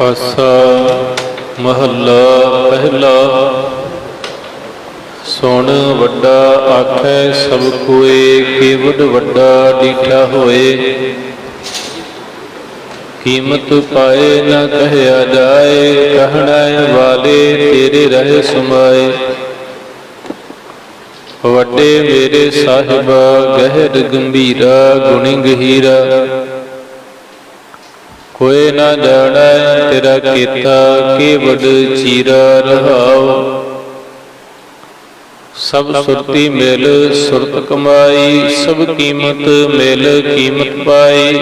ਆਸਾ ਮਹੱਲਾ ਪਹਿਲਾ। ਸੁਣ ਵੱਡਾ ਆਖੈ ਸਭ ਕੋਏ, ਕੇਵਡ ਵੱਡਾ ਡੀਠਾ ਹੋਏ। ਕੀਮਤ ਪਾਏ ਨਾ ਕਹਿਆ ਜਾਏ, ਕਹਿਣਾ ਵਾਲੇ ਤੇਰੇ ਰਹੇ ਸਮਾਏ। ਵੱਡੇ ਮੇਰੇ ਸਾਹਿਬਾ, ਗਹਿਰ ਗੰਭੀਰਾ ਗੁਣੀ ਗਹੀਰਾ ਹੋਏ ਨਾ ਜਾਣੈ, ਤੇਰਾ ਕੀਤਾ ਕੇਵਡ ਚੀਰਾ ਰਹਾਉ। ਸਭ ਸੁਰਤੀ ਮਿਲ, ਸੁਰਤ ਕਮਾਈ, ਸਭ ਕੀਮਤ ਮਿਲ, ਕੀਮਤ ਪਾਈ।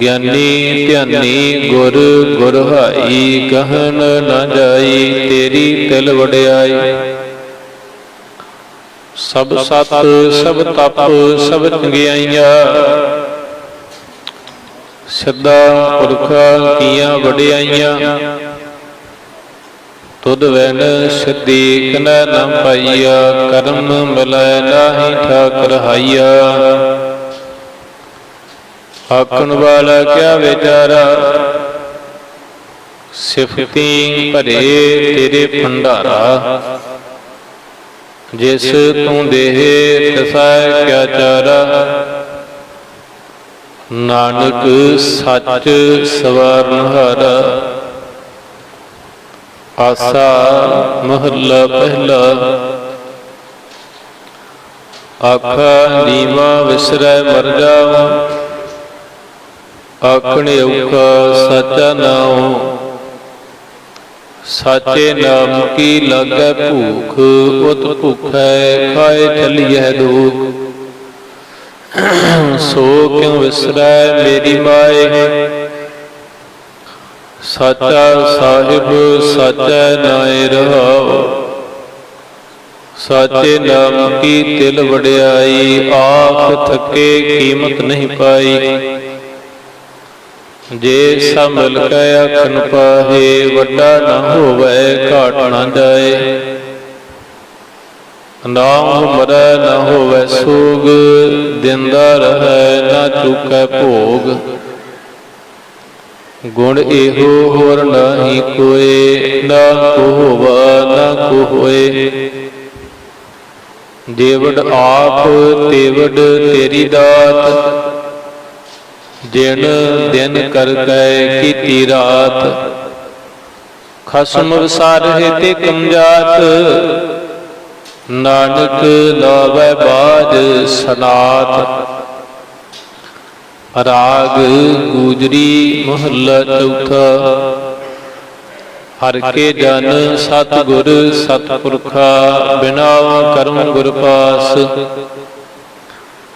ਗਿਆਨੀ, ਧਿਆਨੀ, ਗੁਰ ਗੁਰ ਹਾਈ, ਗਹਨ ਨਾ ਜਾਈ, ਤੇਰੀ ਤਿਲ ਵਡਿਆਈ। ਸਭ ਸਤ, ਸਭ ਤਪ, ਸਭ ਚੰਗਿਆਈਆਂ। ਸਦਾ ਪੁਰਖਾਂ ਕੀਆਂ ਵਡਿਆਈਆਂ। ਤੁਧ ਵੈਨ ਸਿੱਧੀ ਕਨੈ ਨਾ ਪਾਈਆ, ਕਰਮ ਮਿਲੈ ਨਾਹੀ ਠਾਕ ਰਹਾਈਆ ਆਖਣ ਵਾਲਾ ਕਿਆ ਵਿਚਾਰਾ, ਸਿਫਤੀ ਭਰੇ ਤੇਰੇ ਭੰਡਾਰਾ। ਜਿਸ ਤੂੰ ਦੇਹ ਤਸੈ ਕਿਆ ਚਾਰਾ ਨਾਨਕ ਸੱਚ ਸਵਾਰਨ ਹਾਰਾ। ਆਸਾ ਮਹੱਲਾ ਪਹਿਲਾ। ਆਖਾ ਨੀਵਾ ਵਿਸਰੈ ਮਰ ਜਾਵਾਂ। ਆਖਣ ਔਖਾ ਸੱਚਾ ਨਾਉ। ਸਾਚੇ ਨਾਮ ਕੀ ਲਾਗੈ ਭੂਖ, ਉਤ ਭੁਖੈ ਖਾਏ ਚਲੀਐ ਦੁਖ। ਸੋ ਕਿਉ ਵਿਸਰੈ ਮੇਰੀ ਮਾਏ? ਸਾਚਾ ਸਾਹਿਬ, ਸਾਚਾ ਨਾਏ ਰਹਾਉ ਸਾਚੇ ਨਾਮ ਕੀ ਤਿਲ ਵਡਿਆਈ, ਆਖ ਥਕੇ ਕੀਮਤ ਨਹੀਂ ਪਾਈ। ਜੇ ਸਭ ਮਿਲ ਕੇ ਆਖਣ ਪਾਹੇ, ਵੱਡਾ ਨਾ ਹੋਵੇ, ਘਾਟ ਨਾ ਜਾਏ। ਨਾਮ ਮਰੈ ਨਾ ਹੋਵੇ ਸੋਗ, ਦਿੰਦਾ ਰਹੈ ਨਾ ਚੁਕੈ ਭੋਗ। ਗੁਣ ਇਹੋ ਹੋਰ ਨਾਹੀ ਕੋਏ, ਨਾ ਕੋ ਹੋਵਾ ਨਾ ਕੋ ਹੋਏ ਦੇਵੜ ਆਪ, ਤੇਵੜ ਤੇਰੀ ਦਾਤ। ਦਿਨ ਦਿਨ ਕਰ ਕੈ ਕੀਤੀ ਰਾਤ। ਖਸਮ ਵਿਸਾਰਹਿ ਤੇ ਕਮਜਾਤ ਨਾਨਕ ਲਾਵੈ ਬਾਜ ਸਨਾਤ। ਰਾਗ ਗੂਜਰੀ ਮਹੱਲਾ ਚੌਥਾ। ਹਰ ਕੇ ਜਨ ਸਤ ਗੁਰ ਸਤਪੁਰਖਾ, ਬਿਨਾ ਕਰਮ ਗੁਰ ਪਾਸ।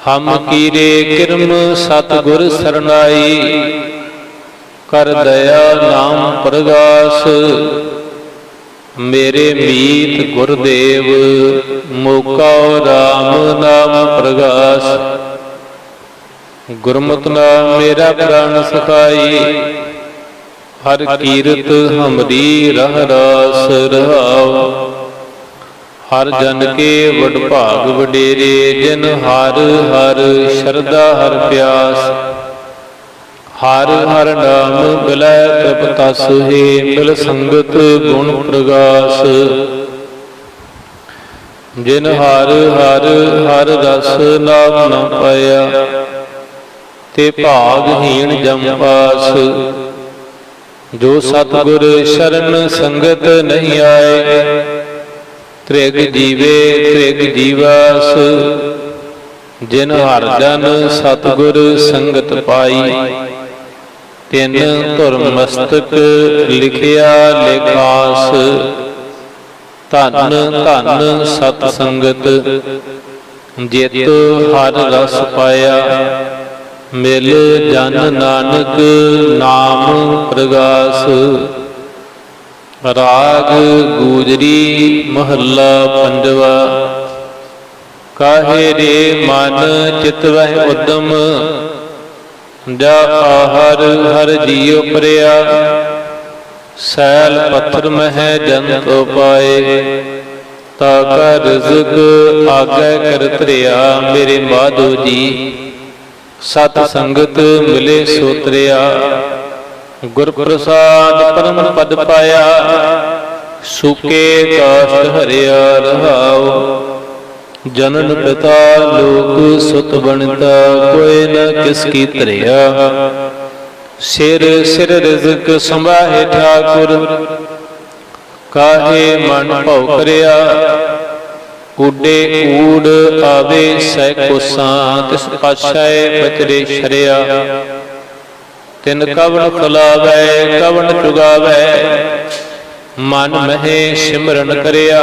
ਹਮ ਕੀਰੇ ਕਿਰਮ ਸਤ ਗੁਰ ਸਰਨਾਈ ਕਰ ਦਇਆ ਨਾਮ ਪ੍ਰਗਾਸ। ਮੇਰੇ ਮੀਤ ਗੁਰਦੇਵ, ਮੋਕਾ RAM ਨਾਮ ਪ੍ਰਗਾਸ। ਗੁਰਮਤਿ ਨਾਮ ਮੇਰਾ ਪ੍ਰਾਨ ਸਖਾਈ, ਹਰ ਕੀਰਤ ਹਮਰੀ ਰਹ ਰਾਸ ਰਹਾਉ। ਹਰ ਜਨ ਕੇ ਵਡ ਭਾਗ ਵਡੇਰੇ, ਜਿਨ ਹਰ ਹਰ ਸ਼ਰਧਾ ਹਰ ਪਿਆਸ। ਹਰ ਹਰ ਨਾਮ ਬਿਲੈ ਤਪ ਤਸ ਹੈ ਮਿਲ ਸੰਗਤ ਗੁਣ ਪ੍ਰਗਾਸ। ਜਿਨ ਹਰ ਹਰ ਹਰ ਰਸ ਨਾਮ ਨ ਪਾਇਆ, ਤੇ ਭਾਗਹੀਣ ਜਮ ਪਾਸ। ਜੋ ਸਤਗੁਰ ਸ਼ਰਨ ਸੰਗਤ ਨਹੀਂ ਆਏ, ਤ੍ਰਿਗ ਜੀਵੇ ਤ੍ਰਿਗ ਜੀਵਾਸ। ਜਿਨ ਹਰ ਜਨ ਸਤਗੁਰ ਸੰਗਤ ਪਾਈ ਤਿਨ ਧੁਰ ਮਸਤਕ ਲਿਖਿਆ ਲਿਖਾਸ, ਧੰਨ ਧੰਨ ਸਤ ਸੰਗਤ ਜਿਤ ਹਰ ਰਸ ਪਾਇਆ, ਮਿਲ ਜਨ ਨਾਨਕ ਨਾਮ ਪ੍ਰਗਾਸ। ਰਾਗ ਗੂਜਰੀ ਮਹੱਲਾ ਪੰਜਵਾ, ਕਾਹੇ ਰੇ ਮਨ ਚਿਤ ਵਹਿ ਉਦਮ ਜਾ ਆਹਰ ਹਰ ਜੀਉ ਪਰਿਆ ਸੈਲ ਪੱਥਰ ਮਹਿ ਜੰਤ ਪਾਏ ਤਾ ਕਾ ਰਿਜ਼ਕ ਆਗੇ ਕਰ ਧਰਿਆ, ਮੇਰੇ ਮਾਧੋ ਜੀ। ਸਤ ਸੰਗਤ ਮਿਲੇ ਸੋਤਰਿਆ। ਗੁਰ ਪ੍ਰਸਾਦ ਪਰਮ ਪਦ ਪਾਇਆ। ਸੁਕੇ ਕਾਸ਼ਟ ਹਰਿਆ ਰਹਾਉ। ਜਨਨ ਪਿਤਾ ਲੋਕ ਸੁਤ ਬਣਤਾ, ਕੋਈ ਨ ਕਿਸ ਕੀ ਧਰਿਆ। ਸਿਰ ਸਿਰ ਰਿਜ਼ਕ ਸੰਭਾਹੇ ਠਾਕੁਰ, ਕਾਹੇ ਮਨ ਭਉ ਕਰਿਆ। ਕੂਡੇ ਕੂੜ ਆਵੇ ਸੈ ਕੋਸਾਂ ਤਿਸ ਪਾਛੈ ਬਚਰੇ ਸ਼ਰਿਆ। ਤਿਨ ਕਵਨ ਖੁਲਾਵੈ ਕਵਨ ਚੁਗਾਵੈ, ਮਨ ਮਹਿ ਸਿਮਰਨ ਕਰਿਆ।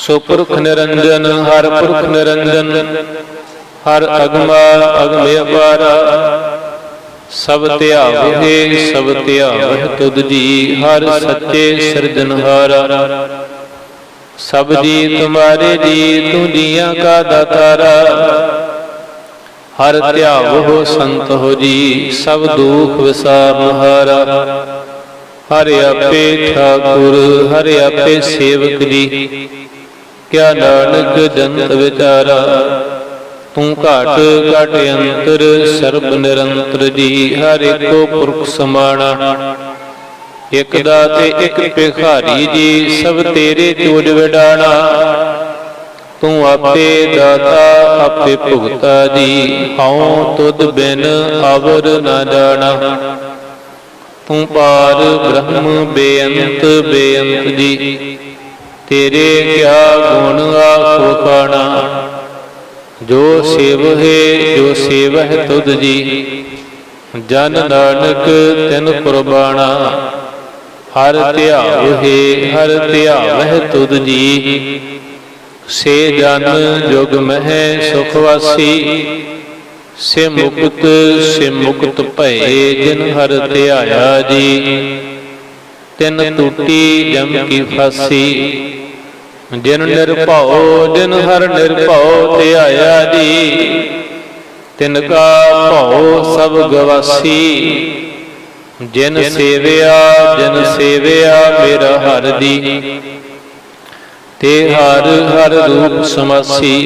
ਸੋ ਪੁਰਖ ਨਿਰੰਜਨ, ਹਰ ਪੁਰਖ ਨਿਰੰਜਨ, ਹਰ ਅਗਮਾ ਅਗਮੇ ਅਪਾਰਾ ਸਭ ਧਿਆਵਹਿ ਸਭ ਧਿਆਵਹਿ ਤੁਧ ਜੀ, ਹਰ ਸੱਚੇ ਸਿਰਜਨਹਾਰਾ ਸਭ ਜੀ ਤੁਮਾਰੇ ਜੀ, ਤੂੰ ਜੀਆਂ ਕਾ ਦਾਤਾਰਾ। ਹਰ ਧਿਆਵੋ ਸੰਤ ਹੋ ਜੀ, ਸਭ ਦੁਖ ਵਿਸਾਰਨ ਹਰ ਆਪੇ ਠਾਕੁਰ, ਹਰ ਆਪੇ ਸੇਵਕ ਜੀ। ਕਿਆ ਨਾਨਕ ਜੰਤ ਵਿਚਾਰਾ, ਤੂੰ ਘਟ ਘਟ ਅੰਤਰ ਸਰਬ ਨਿਰੰਤਰ ਜੀ, ਹਰ ਇੱਕੋ ਪੁਰਖ ਸਮਾਣਾ। ਇਕ ਦਾਤੇ ਇਕ ਭਿਖਾਰੀ ਜੀ, ਸਭ ਤੇਰੇ ਚੋਜ ਵਿਡਾਣਾ। ਤੂੰ ਆਪੇ ਦਾਤਾ, ਆਪੇ ਭੁਗਤਾ ਜੀ, ਹਉ ਤੁਧ ਬਿਨ ਅਵਰ ਨਾ ਜਾਣਾ। ਤੂੰ ਪਾਰ ਬ੍ਰਹਮ ਬੇਅੰਤ ਬੇਅੰਤ ਜੀ। ਤੇਰੇ ਕਿਆ ਗੁਣ ਆਖੋ ਖਾਣਾ ਜੋ ਸੇਵਹਿ ਜੋ ਸੇਵਹਿ ਤੁਧ ਜੀ। ਜਨ ਨਾਨਕ ਤਿਨ ਕੁਰਬਾਨਾ ਹਰ ਧਿਆਵਹਿ ਹਰ ਧਿਆਵਹਿ ਤੁਧ ਜੀ। ਸੇ ਜਨ ਜੁਗ ਮਹਿ ਸੁਖ ਵਾਸੀ। ਸੇ ਮੁਕਤ ਸੇ ਮੁਕਤ ਭਏ ਜਿਨ ਹਰ ਧਿਆਇਆ ਜੀ। ਤਿਨ ਟੂਟੀ ਜਮ ਕੀ ਫਾਸੀ। ਜਿਨ ਨਿਰਭਉ, ਜਿਨ ਹਰ ਨਿਰਭਉ ਧਿਆਇਆ ਜੀ ਤਿਨ ਕਾ ਭਉ ਸਭ ਗਵਾਸੀ। ਜਿਨ ਸੇਵਿਆ ਜਿਨ ਸੇਵਿਆ ਮੇਰਾ ਹਰ ਦੀ, ਤੇ ਹਰ ਹਰ ਰੂਪ ਸਮਾਸੀ।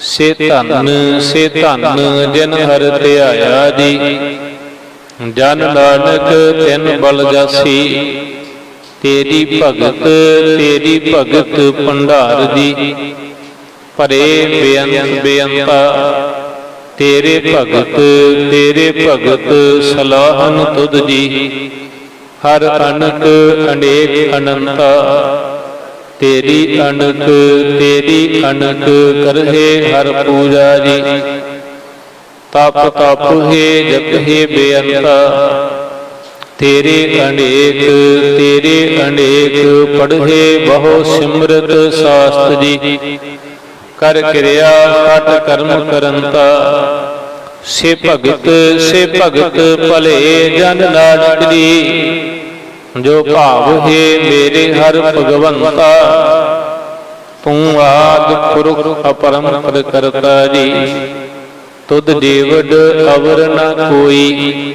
ਸੇ ਧਨ ਸੇ ਧਨ ਜਿਨ ਹਰ ਧਿਆਇਆ ਦੀ, ਜਨ ਨਾਨਕ ਤਿਨ ਬਲ ਜਾਸੀ। ਤੇਰੀ ਭਗਤ ਤੇਰੀ ਭਗਤ ਭੰਡਾਰ ਦੀ ਭਰੇ ਬੇਅੰਤ ਬੇਅੰਤਾ। ਤੇਰੇ ਭਗਤ ਤੇਰੇ ਭਗਤ ਸਲਾਹਨ ਤੁਧ ਜੀ। ਹਰ ਅਨਕ ਅਨੇਕ ਅਨੰਤਾ। ਤੇਰੀ ਅਨਕ ਤੇਰੀ ਅਨਕ ਕਰਹਿ ਹਰ ਪੂਜਾ ਜੀ। ਤਪ ਤਪ ਹੈ ਜਪ ਹੈ ਬੇਅੰਤਾ। ਤੇਰੇ ਅਨੇਕ ਤੇਰੇ ਅਨੇਕ ਪੜ੍ਹੇ ਬਹੁ ਸਿਮਰਤ ਸਾਸਤ ਜੀ ਕਰ ਕਿਰਿਆ ਖਟ ਕਰਮ ਕਰੰਤਾ। ਸੇ ਭਗਤ ਸੇ ਭਗਤ ਭਲੇ ਜਨ ਨਾਨਕ ਜੋ ਭਾਵ ਹੈ ਮੇਰੇ ਹਰ ਭਗਵੰਤਾ। ਤੂੰ ਆਦ ਪੁਰਖ ਅਪਰੰਪਰ ਕਰਤਾ ਜੀ। ਤੁਧ ਦੇਵੜ ਅਵਰ ਨ ਕੋਈ।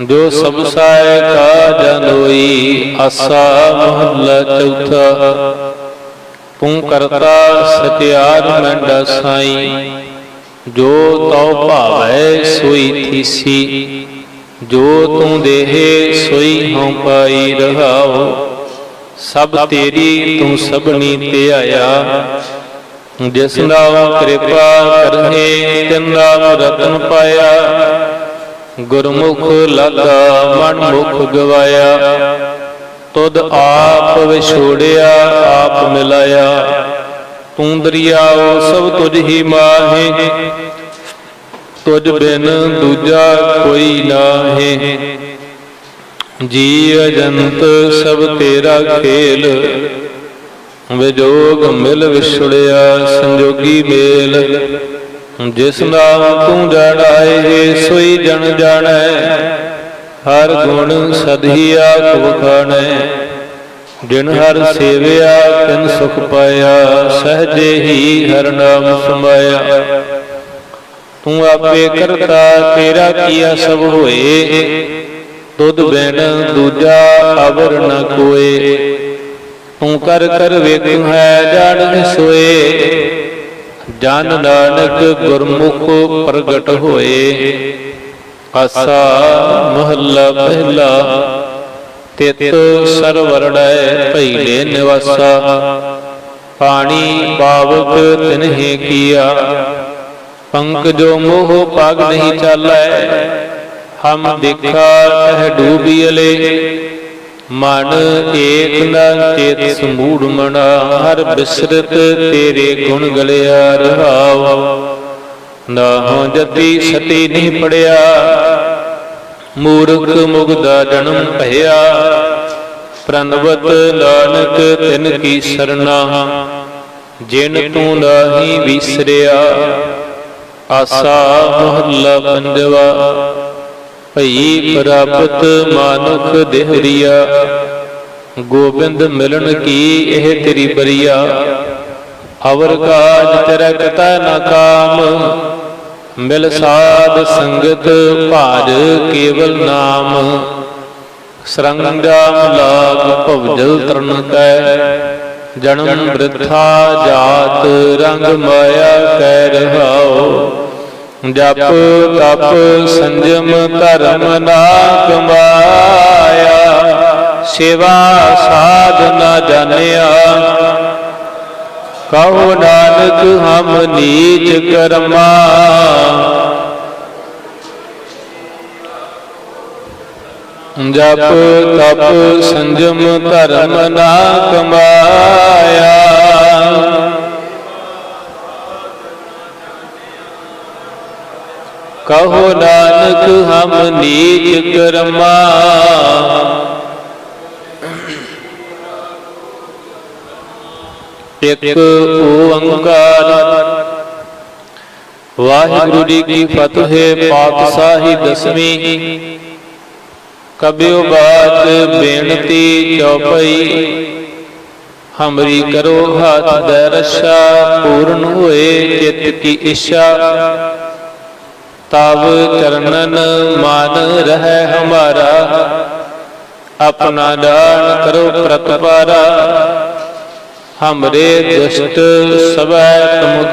ਜੋ ਸਭ ਸਾਇ ਕਾ ਜਨੋਈ ਆਸਾ ਮਹੱਲਾ ਚੌਥਾ। ਤੂੰ ਕਰਤਾ ਸਤਿਆਰ ਮੰਡਾ ਸਾਈ, ਜੋ ਤਉ ਭਾਵੈ ਸੋਈ ਥੀਸੀ। ਜੋ ਤੂੰ ਦੇਹੇ ਸੋਈ ਹਉ ਪਾਈ ਰਹਾਉ ਸਭ ਤੇਰੀ ਤੂੰ ਸਭਨੀ ਧਿਆਇਆ ਜਿਸ ਨਾਮ ਕਿਰਪਾ ਕਰਹਿ, ਤਿਨ ਨਾਮ ਰਤਨ ਪਾਇਆ। ਗੁਰਮੁਖ ਲਾਗਾ ਮਨ ਮੁਖ ਗਵਾਇਆ। ਤੁਧ ਆਪ ਵਿਛੋੜਿਆ, ਆਪ ਮਿਲਾਇਆ। ਤੂੰ ਦਰਿਆਓ, ਸਭ ਤੁਝ ਹੀ ਮਾਹੇ। ਤੁਝ ਬਿਨ ਦੂਜਾ ਕੋਈ ਨਾਹੀ। ਜੀ ਅਜੰਤ, ਸਭ ਤੇਰਾ ਖੇਲ। ਵਿਜੋਗ ਮਿਲ ਵਿਛੜਿਆ, ਸੰਜੋਗੀ ਮੇਲ। ਜਿਸ ਨਾਮ ਤੂੰ ਜਾਣਾਏ ਸੋਈ ਜਨ ਜਾਣੈ, ਹਰ ਗੁਣ ਸਦਹੀ ਆਖ ਵਖਾਣੈ ਜਿਨ ਹਰ ਸੇਵਿਆ, ਤਿਨ ਸੁਖ ਪਾਇਆ, ਸਹਜੇ ਹੀ ਹਰ ਨਾਮ ਸਮਾਇਆ। ਤੂੰ ਆਪੇ ਕਰਤਾ, ਤੇਰਾ ਕੀਆ ਸਭ ਹੋਏ। ਤੁਧ ਬਿਨ ਦੂਜਾ ਅਵਰ ਨ ਕੋਏ। ਤੂੰ ਕਰ ਕਰ ਵੇਖੁ ਹੈ, ਜਾਣ ਸੋਏ। ਜਨ ਨਾਨਕ ਗੁਰਮੁਖ ਪ੍ਰਗਟ ਹੋਏ। ਆਸਾ ਮਹੱਲਾ ਪਹਿਲਾ ਤਿਤ ਸਰਵਰੜੈ ਭਈਲੇ ਨਿਵਾਸਾ। ਪਾਣੀ ਪਾਵਕ ਤਿਨਹਿ ਕੀਆ। ਪੰਕ ਜੋ ਮੋਹ ਪਗ ਨਹੀਂ ਚਾਲੈ ਹਮ ਦੇਖਾ ਤਹ ਡੂਬੀਲੇ ਮਨ ਏਕ ਨ ਚੇਤ ਸਮੂੜ ਮਣਾ ਹਰ ਬਿਸਰਤ ਤੇਰੇ ਗੁਣ ਗਲਿਆ ਰਹਾਉ। ਨਾਹੋ ਜਤੀ ਸਤੀ ਨਹੀਂ ਪੜਿਆ, ਮੂਰਖ ਮੁਗਦਾ ਜਨਮ ਭਇਆ। ਪ੍ਰਨਵਤ ਨਾਨਕ ਤਿਨ ਕੀ ਸਰਨਾ, ਜਿਨ ਤੂੰ ਨਾਹੀ ਵਿਸਰਿਆ। ਆਸਾ ਮਹੱਲਾ ਪੰਜਵਾ ਭਈ ਪ੍ਰਾਪਤ ਮਾਨੁਖ ਦੇਹਰੀਆ। ਗੋਬਿੰਦ ਮਿਲਣ ਕੀ ਇਹ ਤੇਰੀ ਬਰੀਆ। ਅਵਰ ਕਾਜ ਤੇਰਾ ਕਤਾ ਨਾ ਕਾਮ। ਮਿਲ ਸਾਧ ਸੰਗਤ ਭਾਜ ਕੇਵਲ ਨਾਮ। ਸਰੰਗਾਮ ਲਾਗ ਭਵਜਲ ਤਰਨ ਕੈ। ਜਨਮ ਬ੍ਰਿਥਾ ਜਾਤ ਰੰਗ ਮਾਇਆ ਕਹਿ ਰਹਾਓ ਜਪ ਤਪ ਸੰਜਮ ਧਰਮ ਨਾ ਕਮਾਇਆ ਸੇਵਾ ਸਾਧ ਨਾ ਜਾਣਿਆ। ਕਹੋ ਨਾਨਕ, ਹਮ ਨੀਚ ਕਰਮਾ। ਜਪ, ਤਪ ਸੰਜਮ ਧਰਮ ਨਾ ਕਮਾਇਆ ਕਹੋ ਨਾਨਕ, ਹਮ ਨੀਚ ਕਰਮਾ। ਇਕ ਓੰਕਾਰ। ਵਾਹਿਗੁਰੂ ਜੀ ਕੀ ਫਤਿਹ, ਪਾਤਸ਼ਾਹੀ ਦਸਵੀਂ। ਕਬਿਓ ਬਾਤ, ਬੇਨਤੀ ਚਉਪਈ ਹਮਰੀ ਕਰੋ ਹੱਥ ਦੇ ਪੂਰਨ ਹੋਏ ਚਿਤ ਕੀ ਇੱਛਾ। ਤਬ ਚਰਨਨ ਮਨ ਰਹਿ ਹਮਾਰਾ। ਆਪਣਾ ਦਾਨ ਕਰੋ ਪ੍ਰਤਪਾਰਾ ਹਮਰੇ ਦੁਸ਼ਟ ਸਵੈ ਤੁਮ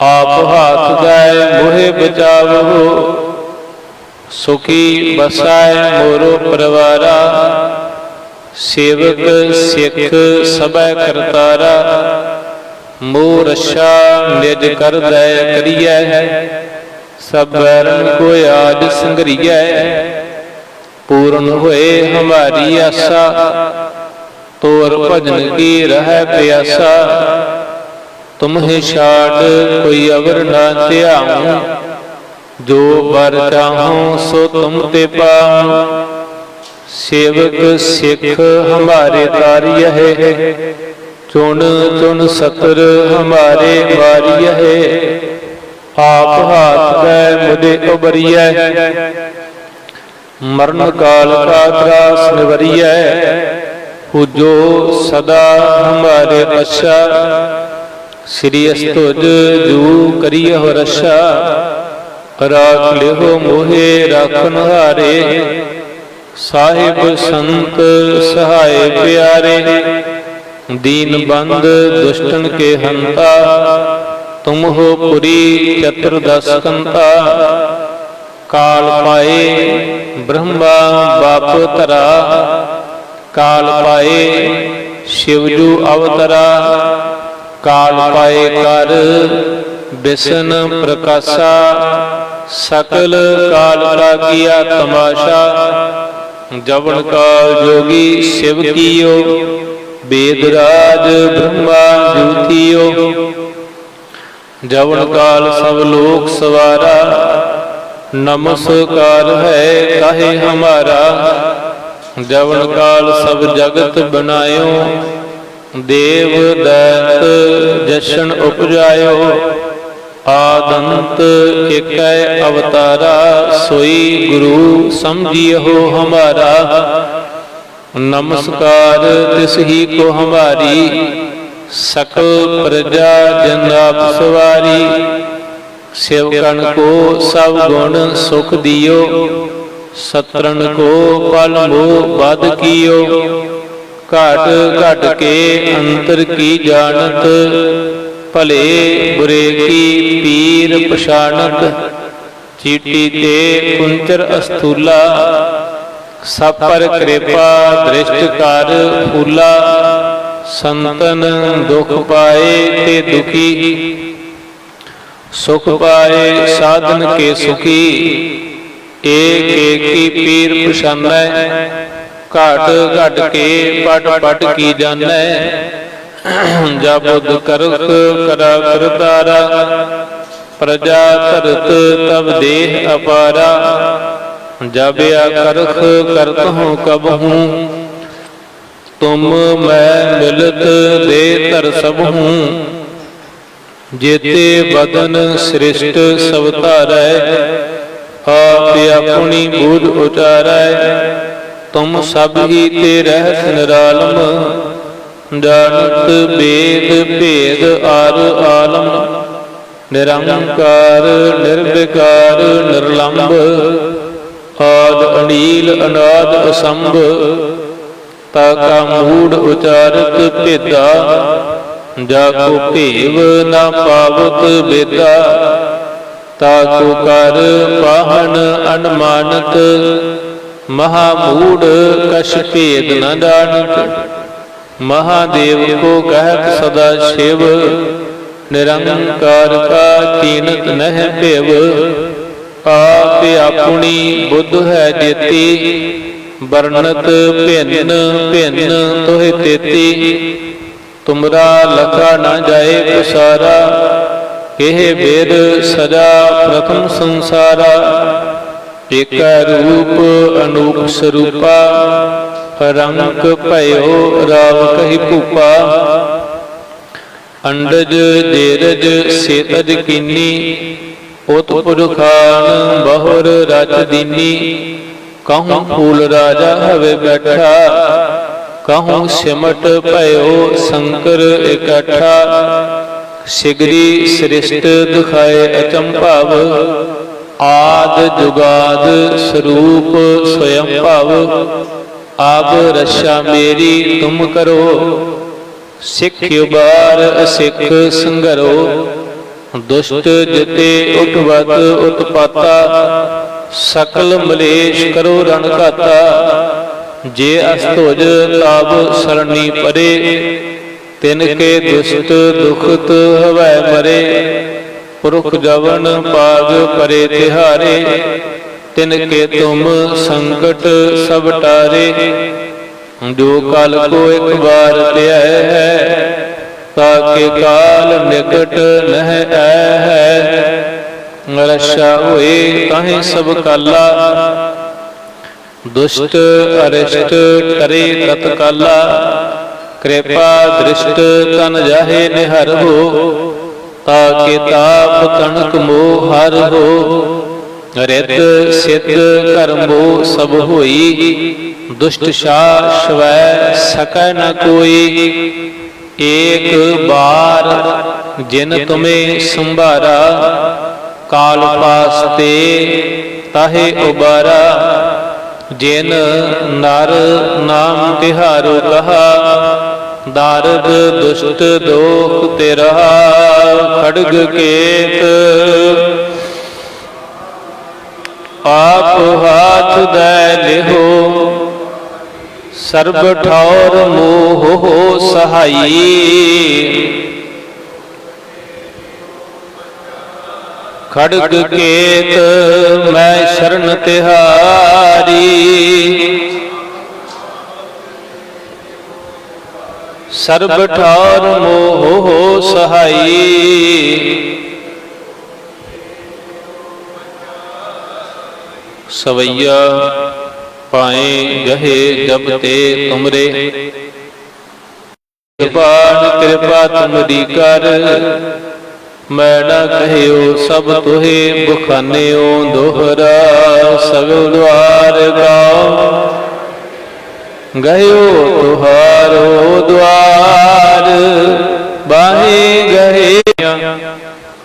ਆਪ ਹਾਥ ਗਏ ਮੋਹਿ ਬਚਾਵਹੋ ਸੁਖੀ ਬਸਾਏ ਮੋਰੋ ਪਰਵਾਰਾ। ਸੇਵਕ ਸਿੱਖ ਸਭੈ ਕਰਤਾਰਾ। ਮੋਹ ਰਛਾ ਨਿਜ ਕਰ ਦੈ ਕਰੀਐ ਸਬਰਨ ਕੋ ਆਜ ਸੰਗਰੀਐ। ਪੂਰਨ ਹੋਏ ਹਮਾਰੀ ਆਸਾ, ਤੋਰ ਭਜਨ ਕੀ ਰਹਿ ਪਿਆਸਾ। ਤੁਮਹਿ ਛਾੜ ਕੋਈ ਅਵਰ ਨਾ ਧਿਆਉ, ਜੋ ਬਰ ਚਾਹਉ ਸੋ ਤੁਮ ਤੇ ਪਾਉ। ਸੇਵਕ ਸਿੱਖ ਹਮਾਰੇ ਤਾਰੀਐ। ਚੁਣ ਚੁਣ ਸਤਰ ਹਮਾਰੇ ਮਾਰੀਐ। ਆਪ ਹਾਥ ਗਏ ਮੁਦੇ ਉਬਰੀਐ ਮਰਨ ਕਾਲ ਕਾ ਤਰਾਸ ਨਿਵਰੀਐ। ਹੁਜੋ ਸਦਾ ਹਮਾਰੇ ਅੱਛਾ। ਸ੍ਰੀ ਅਸਤੁਜ ਜੂ ਕਰੀਹੁ ਰਛਾ। ਰਾਖ ਲਿਓ ਮੋਹੇ ਰਾਖਨ ਹਾਰੇ ਸਾਹਿਬ ਸੰਤ ਸਹਾਏ ਪਿਆਰੇ। ਦੀਨ ਬੰਦ ਦੁਸ਼ਟਨ ਕੇ ਹੰਤਾ, ਤੁਮ ਹੋ ਪੁਰੀ ਚਤੁਰ ਦਸ ਕੰਤਾ ਕਾਲ ਪਾਏ ਬ੍ਰਹਮਾ ਬਾਪ ਧਰਾ, ਕਾਲ ਪਾਏ ਸ਼ਿਵਜੂ ਅਵਤਰਾ। ਕਾਲ ਪਾਏ ਕਰ ਬਿਸ਼ਨ ਪ੍ਰਕਾਸ਼ਾ, ਸਕਲ ਕਾਲ ਕਾ ਕੀਆ ਤਮਾਸ਼ਾ। ਜਵਨ ਕਾਲ ਜੋਗੀ ਸ਼ਿਵ ਕੀਓ ਰਾਜ ਬ੍ਰਹਮਾ ਜੂਥੀਓ। ਜਵਨ ਕਾਲ ਸਭ ਲੋਕ ਸਵਾਰਾ। ਨਮਸਕਾਰ ਹੈ ਕਹੇ ਹਮਾਰਾ। ਜਵਨ ਕਾਲ ਸਭ ਜਗਤ ਬਨਾਇਓ ਦੇਵ ਦੈਤ ਜਸ਼ਨ ਉਪਜਾਇਓ। ਆਦੰਤ ਏਕੈ ਅਵਤਾਰਾ। ਸੋਈ ਗੁਰੂ ਸਮਝਿਓ ਹਮਾਰਾ। ਨਮਸਕਾਰ, ਤਿਸ ਹੀ ਕੋ ਹਮਾਰੀ, ਸਕਲ ਪ੍ਰਜਾ ਜਨ ਆਪ ਸਵਾਰੀ। ਸੇਵਕਨ ਕੋ ਸਭ ਗੁਣ ਸੁਖ ਦਿਓ ਸਤਰਨ ਕੋ ਪਲ ਮੋ ਬਦ ਕੀਓ। ਘਾਟ ਘਟ ਕੇ ਅੰਤਰ ਕੀ ਜਾਣਤ, ਭਲੇ ਬੁਰੇ ਕੀ ਪੀਰ ਪਛਾਣਤ। ਚੀਟੀ ਤੇ ਕੁੰਚਰ ਅਸਥੂਲਾ ਸਭ ਪਰ ਕਿਰਪਾ ਦ੍ਰਿਸ਼ਟ ਕਰ ਫੂਲਾ, ਸੰਤਨ ਦੁਖ ਪਾਏ ਤੇ ਦੁਖੀ। ਸੁਖ ਪਾਏ ਸਾਧਨ ਕੇ ਸੁਖੀ, ਏਕ ਏਕੀ ਪੀਰ ਪਛਾਨੈ। ਘਾਟ ਘਟ ਕੇ ਪਟ ਪਟ ਕੀ ਜਾਣੈ। ਜਬ ਬੁੱਧ ਕਰਖ ਕਰਾ ਕਰਤਾਰਾ, ਪ੍ਰਜਾ ਧਰਤ ਤਬ ਦੇਹ ਅਪਾਰਾ। ਜਬ ਆ ਕਰਖ ਕਰਤ ਹੂੰ ਕਬ ਹੂੰ ਤੁਮ ਮੈਂ ਮਿਲਤ ਦੇ ਧਰ ਸਭ ਹੂੰ। ਜੇਤੇ ਬਦਨ ਸ੍ਰਿਸ਼ਟ ਸਭ ਧਾਰੈ। ਆਪ ਆਪਣੀ ਬੂਧ ਉਚਾਰੈ। ਤੁਮ ਸਭ ਹੀ ਤੇ ਰਹਿਤ ਨਿਰਾਲਮ। ਜਾਣਤ ਬੇਦ ਭੇਦ ਆਰ ਆਲਮ। ਨਿਰੰਕਾਰ ਨਿਰਵਿਕਾਰ ਨਿਰਲੰਭ ਆਦ ਅਨੀਲ ਅਨਾਦ ਅਸੰਭ, ਤਾ ਕਾ ਮੂੜ ਉਚਾਰਤ ਭੇਦਾ ਜਾ ਕੋ ਭੇਵ ਨਾ ਪਾਵਤ ਬੇਦਾ, ਤਾ ਕੋ ਕਰ ਪਾਹਨ ਅਨਮਾਨਤ, ਮਹਾ ਮੂੜ ਕਛ ਭੇਦ ਨ ਜਾਣਤ, ਮਹਾਦੇਵ ਕੋ ਕਹਿਤ ਸਦਾ ਸ਼ਿਵ ਨਿਰੰਕਾਰ ਕਾ ਕੀਨਤ ਨਹਿ ਭੇਵ ਆਪ ਆਪਣੀ ਬੁੱਧ ਹੈ ਜੇਤੀ ਵਰਣਤ ਭਿੰਨ ਭਿੰਨ ਤੋਹਿ ਤੇਤੀ ਤੁਮਰਾ ਲਖਾ ਨਾ ਜਾਏ ਪਸਾਰਾ ਇਹ ਵੇਦ ਸਜਾ ਪ੍ਰਥਮ ਸੰਸਾਰਾ। ਏਕੈ ਰੂਪ ਅਨੂਪ ਸਰੂਪਾ ਰੰਗ ਭਇਓ ਰਾਵ ਕਹੀ ਭੂਪਾ। ਅੰਡਜ ਦੇਰਜ ਸੇਤਜ ਕੀਨੀ ਉਤ ਪੁਰਖਾਨ ਬਹੁਰ ਰਚ ਦੀਨੀ। ਕਹੂੰ ਫੂਲ ਰਾਜਾ ਹਵੇ ਬੈਠਾ। ਕਹੂੰ ਸਿਮਟ ਭਇਓ ਸ਼ੰਕਰ ਇਕੱਠਾ। ਸਿਗਰੀ ਸ੍ਰਿਸ਼ਟ ਦਿਖਾਏ ਅਚੰਭਵ। ਆਦ ਜੁਗਾਦ ਸਰੂਪ ਸਵਯੰ ਭਵ। ਆਪ ਰਸ਼ਾ ਮੇਰੀ ਤੁਮ ਕਰੋ। ਸਿੱਖ ਉਬਾਰ, ਸਿੱਖ ਸੰਗਰੋ ਦੁਸ਼ਟ ਜਤੇ ਉਠਵਤ ਉਤਪਾਤਾ, ਸਕਲ ਮਲੇਸ਼ ਕਰੋ ਰਣ ਘਾਤਾ। ਜੇ ਅਸਤੋਜ ਤਾਬ ਸਰਣੀ ਪਰੇ, ਤਿਨ ਕੇ ਦੁਸ਼ਟ ਦੁਖਤ ਹਵੈ ਮਰੇ। ਪੁਰਖ ਜਵਨ ਪਾਗ ਪਰੇ ਤਿਹਾਰੇ, ਤਿਨ ਕੇ ਤੁਮ ਸੰਕਟ ਸਭ ਟਾਰੇ। ਜੋ ਕਲ ਕੋ ਇੱਕ ਵਾਰ ਧਿਆ ਹੈ ਤਾਕੇ ਕਾਲ ਨਿਕਟ ਨਹਿ ਐ ਹੈ ਰਸ਼ਾ ਹੋਏ ਤਾਹੇ ਸਭ ਕਾਲਾ। ਦੁਸ਼ਟ ਅਰਿਸ਼ਟ ਕਰੇ ਤਤ ਕਿਰਪਾ ਦ੍ਰਿਸ਼ਟ ਤਨ ਜਾਹੇ ਨਿਹਰ ਹੋ, ਤਾਕੇ ਤਾਪ ਤਣਕ ਮੋਹ ਹਰ ਹੋ। ਰਿਤ ਸਿੱਧ ਕਰਮੋ ਸਭ ਹੋਈ, ਦੁਸ਼ਟ ਸ਼ਾ ਸ਼ਵੈ ਸਕੈ ਨ ਕੋਈ। ਏਕ ਬਾਰ ਜਿਨ ਤੁਮੇ ਸੰਭਾਰਾ, ਕਾਲ ਪਾਸਤੇ ਤਾਹੇ ਉਬਾਰਾ, ਜਿਨ ਨਰ ਨਾਮ ਤਿਹਾਰੋ ਕਹਾ ਦਾਰਦ ਦੁਸ਼ਟ ਦੋਖ ਤੇ ਰਹਾ ਖੜਗ ਕੇਤ। ਆਪ ਹਾਥ ਦੈ ਲਿਹੋ ਸਰਬ ਠੌਰ ਮੋਹ ਹੋ ਸਹਾਈ। ਖੜਗ ਕੇਤ ਮੈਂ ਸ਼ਰਨ ਤਿਹਾਰੀ। ਸਰਬ ਠੌਰ ਮੋਹ ਹੋ ਸਹਾਈ। ਸਵਈਆ ਪਾਏ ਗਹੇ ਜਬ ਤੇ ਤੁਮਰੇ। ਕਿਰਪਾਨ ਕਿਰਪਾ ਤੁਮਰੀ ਕਰ। ਮੈਂ ਨਾ ਕਹਿਓ ਸਭ ਤੁਹੇ ਬਖਾਨਿਓ ਦੋਹਰਾ ਸਗਲ ਦੁਆਰ ਗਾਓ। ਗਇਓ ਤੁਹਾਰੋ ਦਵਾਰ ਬਾਹੇ ਗਏ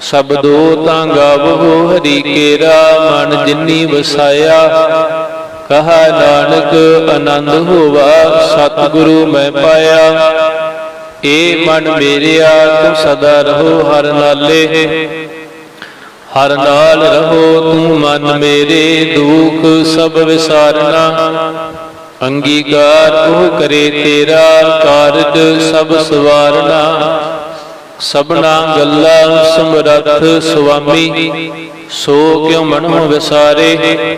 ਸਬਦੋ ਤਾਂ ਗਾਵੋ ਹਰੀ ਕੇਰਾ, ਮਨ ਜਿਨੀ ਵਸਾਇਆ। ਕਹਾ ਨਾਨਕ, ਆਨੰਦ ਹੋਵਾ, ਸਤਿਗੁਰੂ ਮੈਂ ਪਾਇਆ। ਏ ਮਨ ਮੇਰਿਆ, ਤੂੰ ਸਦਾ ਰਹੋ ਹਰ ਨਾਲੇ। ਹਰ ਨਾਲ ਰਹੋ ਤੂੰ ਮਨ ਮੇਰੇ, ਦੁਖ ਸਭ ਵਿਸਾਰਨਾ। ਅੰਗੀਕਾਰ ਉਹ ਕਰੇ ਤੇਰਾ, ਕਾਰਜ ਸਭ ਸਵਾਰਨਾ। ਸਭਨਾ ਗੱਲਾਂ ਸਮਰੱਥ ਸੁਆਮੀ, ਸੋ ਕਿਉ ਮਨੋ ਵਿਸਾਰੇ?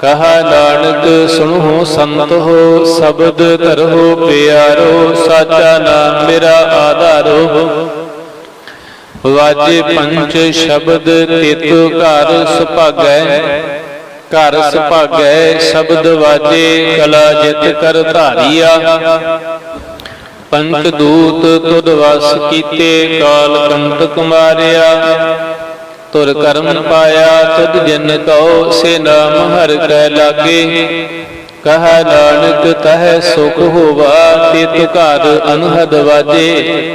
ਕਹਾ ਨਾਨਕ, ਸੁਣੋ ਸੰਤ ਹੋ, ਸ਼ਬਦ ਧਰੋ, ਪਿਆਰੋ, ਸਾਚਾ ਨਾਮ ਮੇਰਾ ਆਧਾਰੋ। ਵਾਜੇ ਪੰਜ ਸ਼ਬਦ ਤਿਤ ਘਰ ਸੁਭਾਗੈ ਘਰ ਸੁਭਾਗੈ, ਸ਼ਬਦ ਵਾਜੇ ਕਲਾ ਜਿਤ ਕਰ ਧਾਰੀਆ। ਪੰਚ ਦੂਤ ਤੁਧ ਵਸ ਕੀਤੇ, ਕਾਲ ਕੰਟਕ ਕੁਮਾਰਿਆ। ਤੁਰ ਕਰਮ ਪਾਇਆ ਤੁਧ ਜਿਨ ਕਉ ਸੇ ਨਾਮ ਹਰ ਕੈ ਲਾਗੇ। ਕਹ ਨਾਨਕ ਤਹ ਸੁਖ ਹੋਵਾ ਤਿਤ ਘਰ ਅਨਹਦ ਵਾਜੇ।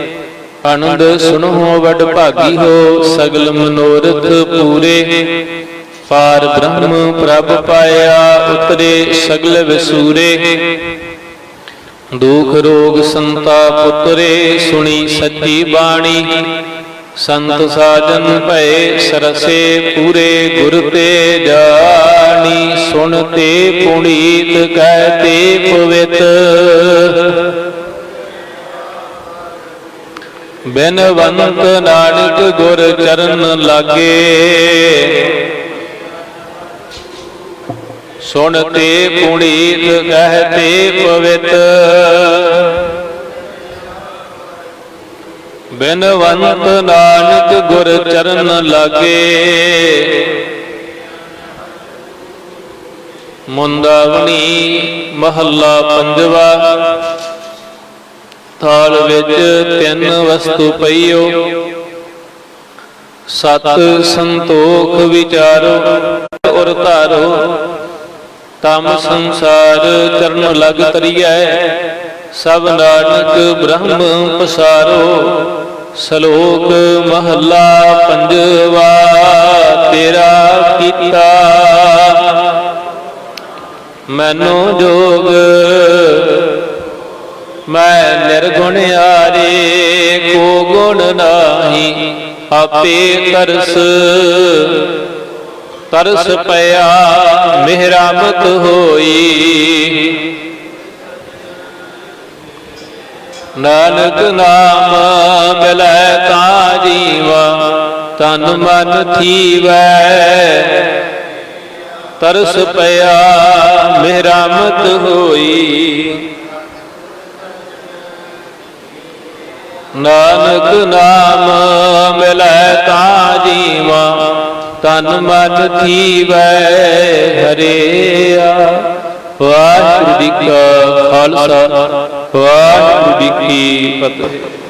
ਆਨੰਦ ਸੁਨਹੁ ਵਡ ਭਾਗੀ ਹੋ ਸਗਲ ਮਨੋਰਥ ਪੂਰੇ। ਪਾਰ ਬ੍ਰਹਮ ਪ੍ਰਭ ਪਾਇਆ ਉਤਰੇ ਸਗਲ ਵਿਸੂਰੇ। ਦੁਖ ਰੋਗ ਸੰਤਾ ਪੁੱਤਰੇ ਸੁਣੀ ਸੱਚੀ ਬਾਣੀ। ਸੰਤ ਸਾਜਨ ਭਏ ਸਰਸੇ ਪੂਰੇ ਗੁਰ ਤੇ ਜਾਣੀ, ਸੁਣ ਤੇ ਪੁਨੀਤ ਕਹਿ ਤੇ ਪਵਿੱਤ। ਬਿਨਵੰਤ ਨਾਨਕ ਗੁਰ ਚਰਨ ਲਾਗੇ। ਸੁਣ ਤੇ ਪੁਨੀਤ ਕਹਿ ਤੇ ਪਵਿੱਤ। ਬਿਨਵੰਤ ਨਾਨਕ ਗੁਰ ਚਰਨ ਲਾਗੇ। ਮੁੰਦਾਵਣੀ ਮਹੱਲਾ ਪੰਜਵਾ। ਥਾਲ ਵਿੱਚ ਤਿੰਨ ਵਸਤੂ ਪਈਓ। ਸਤ ਸੰਤੋਖ ਵਿਚਾਰੋ ਔਰ ਧਾਰੋ। ਤਮ ਸੰਸਾਰ ਚਰਨ ਲਗ ਤਰੀਐ। ਸਭ ਨਾਨਕ ਬ੍ਰਹਮ ਪਸਾਰੋ। ਸ਼ਲੋਕ ਮਹੱਲਾ ਪੰਜਵਾ, ਤੇਰਾ ਕੀਤਾ। ਮੈਨੂੰ ਜੋਗ, ਮੈਂ ਨਿਰਗੁਣ ਆਰੇ ਕੋ ਗੁਣ ਨਾਹੀ, ਆਪੇ ਤਰਸ। ਤਰਸ ਪਿਆ, ਮਿਹਰਾਮਤ ਹੋਈ। ਨਾਨਕ ਨਾਮ ਮਿਲੈ ਤਾਂ ਜੀਵਾ, ਤਨ ਮਨ ਥੀਵੈ। ਤਰਸ ਪਿਆ, ਮੇਰਾ ਮਤ ਹੋਈ। ਨਾਨਕ ਨਾਮ ਮਿਲੈ ਤਾਂ ਜੀਵਾ, ਤਨ ਮਨ ਥੀਵੈ। ਹਰਿਆ, ਵਾਹਿਗੁਰੂ ਜੀ ਕਾ ਖਾਲਸਾ। ਵਾਹਿਗੁਰੂ ਜੀ ਕੀ ਫਤਿਹ।